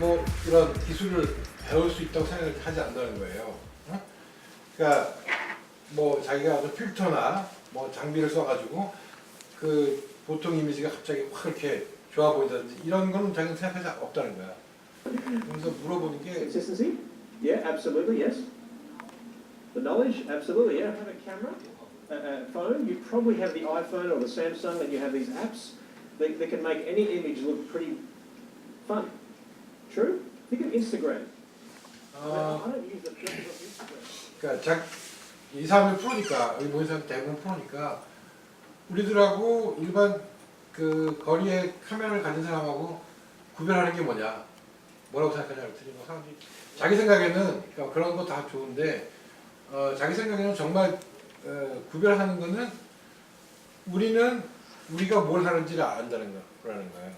뭐 이런 기술을 배울 수 있다고 생각을 하지 않는다는 거예요. 어? 그러니까 뭐 자기가 어떤 필터나 뭐 장비를 써가지고 그 보통 이미지가 갑자기 확 이렇게 좋아 보인다든지 이런 거는 자기는 생각하지 없다는 거야. 그래서 물어보는 게 Consistency? Yeah, absolutely, yes. The knowledge? Absolutely, yeah. Have a camera, a, a phone. You probably have the iPhone or the Samsung, and you have these apps that, that can make any image look pretty fun. True? Think of Instagram. I, 어, I don't use the filters of Instagram. 그러니까 자, 이 사람이 프로니까 여기 모인 사람 대부분 프로니까 우리들하고 일반 그 거리에 카메라를 가진 사람하고 구별하는 게 뭐냐 뭐라고 생각하냐 그랬더니 뭐 사람들이 자기 생각에는 그러니까 그런 거 다 좋은데 어, 자기 생각에는 정말 어, 구별하는 거는 우리는 우리가 뭘 하는지를 안다는 거 그러는 거예요.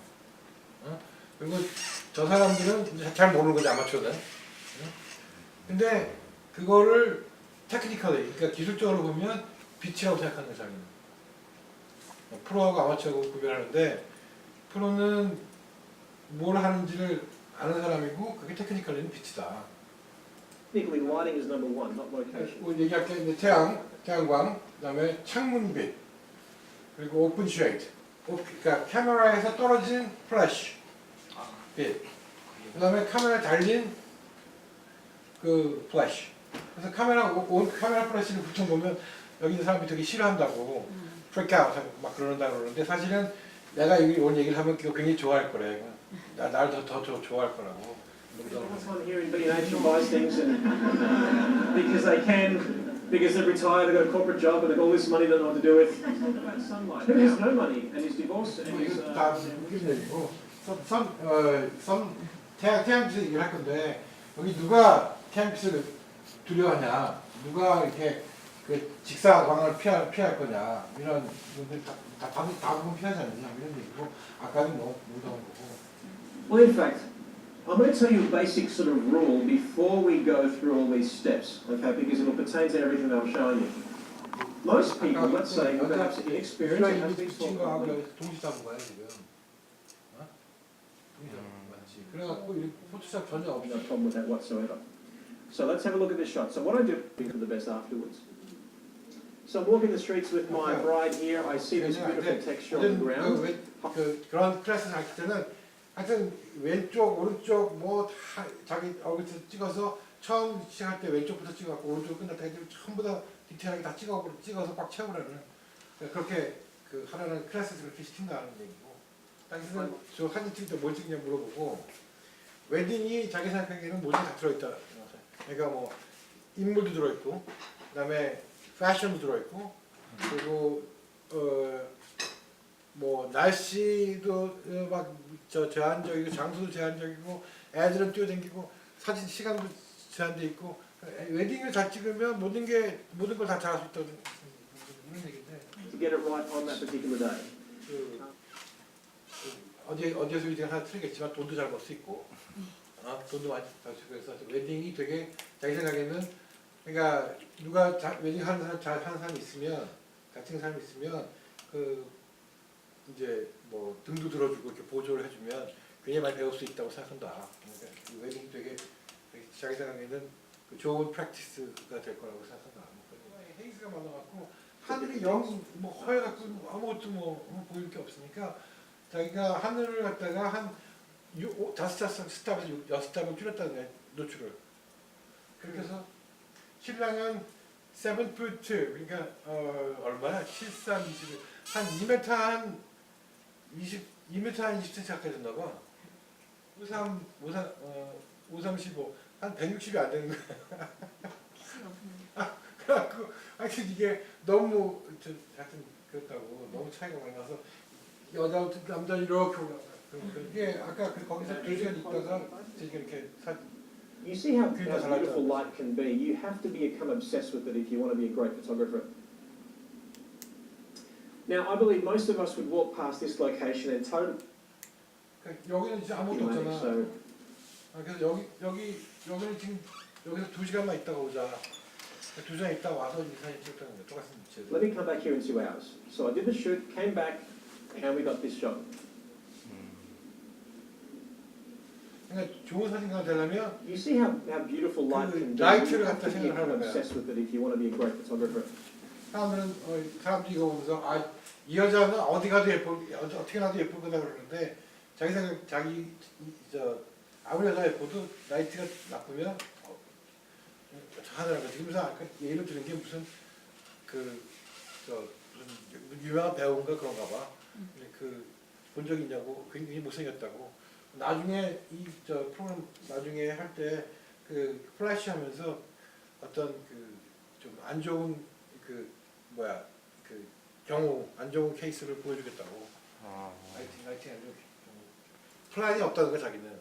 어? 그리고 저 사람들은 잘 모르는 거지 아마추어는. 어? 근데 그거를 테크니컬리 그러니까 기술적으로 보면 빛이라고 생각하는 사람입니다. 프로하고 아마추어하고 구별하는데 프로는 뭘 하는지를 아는 사람이고 그게 테크니컬리는 빛이다. Technically, lighting is number one, not location. 뭐 얘기할 게 이제 태양, 태양광, 그다음에 창문빛, 그리고 오픈 쉐이드. 그러니까 카메라에서 떨어진 플래시 빛. 그 다음에 카메라 달린 그 플래시. 그래서 카메라 오- 온 카메라 플래시를 보통 보면 여기 있는 사람들이 되게 싫어한다고 프리크아웃 막 그러는다 그러는데 사실은 내가 여기 온 얘기를 하면 그거 굉장히 좋아할 거래. 나 나를 더, 더, 더 좋아할 거라고. Someone here in B&H who buys things and because they can, because they're retired, they've got a corporate job and they've got all this money they don't know what to do with. Talk about sunlight. Has no money and is divorced and 이거 다 uh, 선, 어, 선 태양 태양빛을 얘기를 할 건데 여기 누가 태양빛을 두려워하냐 누가 이렇게 그 직사광을 피할 피할 거냐 이런 분들 다 다 다, 대부분 피하지 않느냐 이런 얘기고 아까는 뭐 무서운 거고 Well, in fact, I'm going to tell you a basic sort of rule before we go through all these steps, okay, because it will pertain to everything that I'm showing you. Most people, let's say, perhaps inexperienced have these sort 거지 그래갖고 이 포토샵 전혀 없이 no problem with that whatsoever. So let's have a look at this shot. So what I do think of the best afterwards. So I'm walking the streets with my Okay. bride here. I see this beautiful texture on the 그, ground. 왜, 그 그런 클래스를 할 때는 하여튼 왼쪽 오른쪽 뭐 다 자기 얼굴에서 찍어서 처음 시작할 때 왼쪽부터 찍어갖고 오른쪽 끝날 때까지 전부 다 디테일하게 다 찍어 찍어서 꽉 채우라는 그러니까 그렇게 그 하라는 클래스에서 그렇게 시킨다는 얘기 고 당신은 저 사진 찍을 때뭘 찍냐 물어보고. 웨딩이 자기 생각하기에는 모든 게다 들어있다. 그러니까 뭐 인물도 들어있고 그다음에 패션도 들어있고 그리고 어 뭐 날씨도 어, 막저 제한적이고 장소도 제한적이고 애들은 뛰어다니고 사진 시간도 제한돼 있고 에, 웨딩을 잘 찍으면 모든 게 모든 걸 다 잘할 수 있다는 이런 얘기인데. To get it right on that particular day. 그, 그 어디 어디에서 웨딩 하나 틀리겠지만 돈도 잘 벌 수 있고 어, 돈도 많이 벌 수 있고 그래서 웨딩이 되게 자기 생각에는 그러니까 누가 자, 웨딩 하는 사람 잘 하는 사람이 있으면 같은 사람이 있으면 그 이제 뭐 등도 들어주고 이렇게 보조를 해주면 굉장히 많이 배울 수 있다고 생각한다. 그러니까 이 웨딩이 되게, 자기 생각에는 그 좋은 프랙티스가 될 거라고 생각한다. 뭐 그런 헤이즈가 많아갖고 하늘이 영뭐 허해갖고 뭐 아무것도 뭐 어, 보일 게 없으니까 자기가 하늘을 갖다가 한 유, 오, 다섯 스타 스탑에서 육- 여섯 스탑을 줄였다는 거야 노출을. 그렇게 해서 신랑은 7 foot 2 그러니까 어, 얼마야? 73, 20, 한 2m 한 20, 2m 한 20cm 가까이 됐나 봐. 53, 53, 어, 535, 한 160이 안 되는 거야. 그래갖고 하여튼 이게 너무 저, 하여튼 그렇다고 너무 차이가 많이 나서 여자 남자 이렇게 올라가. 그- 그게 아까 그 거기서 두 시간 있다가 지금 이렇게 사, You see how, Good how as I like beautiful that. light can be. You have to become obsessed with it if you want to be a great photographer. Now, I believe most of us would walk past this location and totally 그 여기는 진짜 아무것도 없잖아. so 아, 그래서 여기 여기 여기는 지금 여기서 두 시간만 있다가 오자. 두 시간 있다 와서 이 사진 찍었다는 거 똑같은 let 위치에서. me come back here in two hours. So I did the shoot, came back, and we got this shot. 그러니까 좋은 사진가가 되려면 You see how, how beautiful light 그 can do. 라이트를 갖다 be 생각하는 거야. obsessed with it if you want to be a great photographer. 사람들은 어, 사람들이 이거 보면서 아, 이 여자는 어디 가도 예쁠 어떻게 나도 예쁠 거다 그러는데 자기 생각 자기 이- 저 아무리 여자 예뻐도 라이트가 나쁘면 어, 하더라고 지금 사 예를 드는 게 무슨 그 저 유명한 배우인가 그런가 봐. 그본 적 있냐고 굉장히 못생겼다고. 나중에 이 저 프로그램 나중에 할 때 그 플래시 하면서 어떤 그 좀 안 좋은 그 뭐야 그 경우 안 좋은 케이스를 보여주겠다고. 아, 라이팅 라이팅 안 좋은 경우 플랜이 없다는 거야 자기는.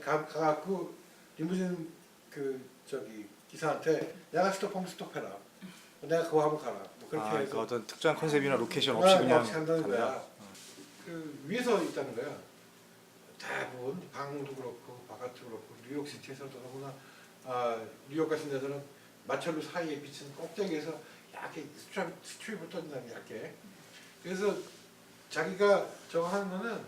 가 가갖고 리무진 그 저기 기사한테 내가 스톱하면 스톱해라 내가 그거 하면 가라 뭐 그렇게 아, 해서 그 어떤 특정한 컨셉이나 로케이션 아, 없이 그냥 없이 한다는 간다. 거야. 그 위에서 있다는 거야. 대부분 방도 그렇고 바깥도 그렇고 뉴욕 시티에서도 너무나 아, 뉴욕 같은 데서는 마철로 사이에 비친 꼭대기에서 얇게 스트랩 스트립을 던진다는 게 얇게. 그래서 자기가 저거 하는 거는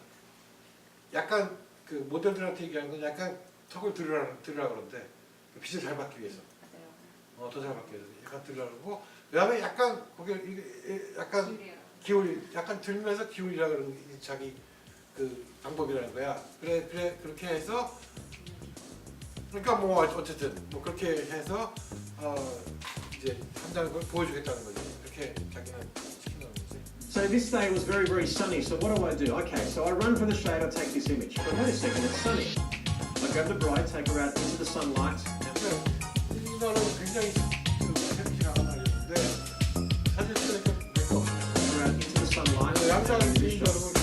약간 그 모델들한테 얘기하는 건 약간 턱을 들으라 들으라 그러는데 빛을 잘 받기 위해서. 어, 더잘 받기 위해서 약간 들으라 그러고 그 다음에 약간 고개 약간. 기울이 약간 들면서 기울이라 그러는 게 자기 그 방법이라는 거야. 그래 그래 그렇게 해서 그러니까 뭐 어쨌든 뭐 그렇게 해서 어 이제 한다는 걸 보여주겠다는 거지. 그렇게 자기는 시킨다는 거지. So this day was very, very sunny. So what do I do? Okay, so I run for the shade, I take this image. But wait a second, it's sunny. I grab the bride, take her out into the sunlight. 이날은 굉장히 나는 날이었는데. 양상을 Take 찍는 shots. 줄 알고